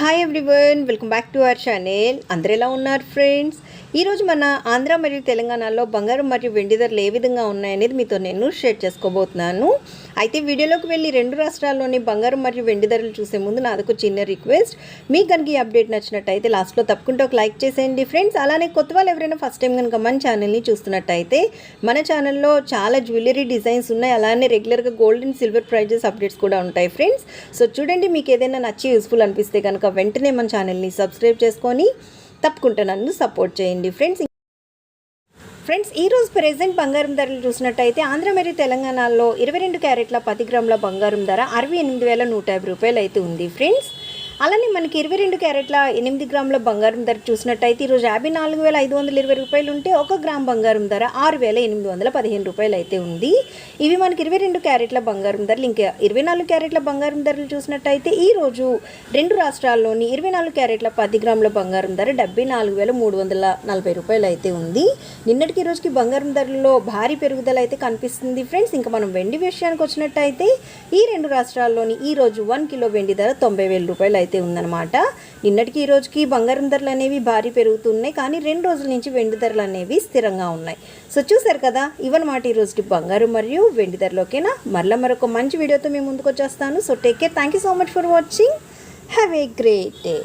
Hi everyone welcome back to our channel అందరు ఎలా ఉన్నారు ఫ్రెండ్స్ ఈరోజు మన ఆంధ్ర మరియు తెలంగాణలో బంగారం మరియు వెండి ధరలు ఏ విధంగా ఉన్నాయనేది మీతో నేను షేర్ చేసుకోబోతున్నాను. అయితే వీడియోలోకి వెళ్ళి రెండు రాష్ట్రాల్లోని బంగారం మరియు వెండి ధరలు చూసే ముందు నాదొక చిన్న రిక్వెస్ట్ మీకు కనుక ఈ అప్డేట్ నచ్చినట్టయితే లాస్ట్లో తప్పకుండా ఒక లైక్ చేసేయండి ఫ్రెండ్స్ అలానే కొత్త వాళ్ళు ఎవరైనా ఫస్ట్ టైం కనుక మన ఛానల్ని చూస్తున్నట్టయితే మన ఛానల్లో చాలా జ్యువెలరీ డిజైన్స్ ఉన్నాయి. అలానే రెగ్యులర్గా gold and silver prices updates కూడా ఉంటాయి ఫ్రెండ్స్ సో చూడండి మీకు ఏదైనా నచ్చి యూస్ఫుల్ అనిపిస్తే కనుక వెంటనే మన ఛానల్ని సబ్స్క్రైబ్ చేసుకొని తప్పకుండా నన్ను సపోర్ట్ చేయండి. ఫ్రెండ్స్ ఫ్రెండ్స్ ఈ రోజు ప్రెసెంట్ బంగారం ధరలు చూసినట్టయితే ఆంధ్ర మరియు తెలంగాణలో ఇరవై రెండు క్యారెట్ల పది గ్రాముల బంగారం ధర అరవై ఎనిమిది వేల నూట యాభై రూపాయలు అయితే ఉంది. ఫ్రెండ్స్ అలానే మనకి ఇరవై రెండు క్యారెట్ల ఎనిమిది గ్రాముల బంగారం ధర చూసినట్టయితే ఈరోజు యాభై నాలుగు వేల ఐదు వందల ఇరవై రూపాయలు ఉంటే ఒక గ్రామ్ బంగారం ధర ఆరు వేల ఎనిమిది వందల పదిహేను రూపాయలు అయితే ఉంది. ఇవి మనకి ఇరవై రెండు క్యారెట్ల బంగారం ధరలు ఇంకా ఇరవై నాలుగు క్యారెట్ల బంగారం ధరలు చూసినట్టయితే ఈ రోజు రెండు రాష్ట్రాల్లోని ఇరవై నాలుగు క్యారెట్ల పది గ్రాముల బంగారం ధర డెబ్బై నాలుగు వేల మూడు వందల నలభై రూపాయలు అయితే ఉంది. నిన్నటికి ఈ రోజుకి బంగారం ధరల్లో భారీ పెరుగుదల అయితే కనిపిస్తుంది ఫ్రెండ్స్. ఇంకా మనం వెండి విషయానికి వచ్చినట్టయితే ఈ రెండు రాష్ట్రాల్లోని ఈ రోజు వన్ కిలో వెండి ధర తొంభై వేల రూపాయలు అయితే అయితే ఉందన్నమాట. నిన్నటికి ఈ రోజుకి బంగారం ధరలు అనేవి భారీ పెరుగుతున్నాయి. కానీ రెండు రోజుల నుంచి వెండి ధరలు అనేవి స్థిరంగా ఉన్నాయి. సో చూసారు కదా? ఇవన్నమాట ఈ రోజుకి బంగారం మరియు వెండి ధరలు ఓకేనా మరలా మరొక మంచి వీడియోతో మేము ముందుకు వచ్చేస్తాను. So take care thank you so much for watching have a great day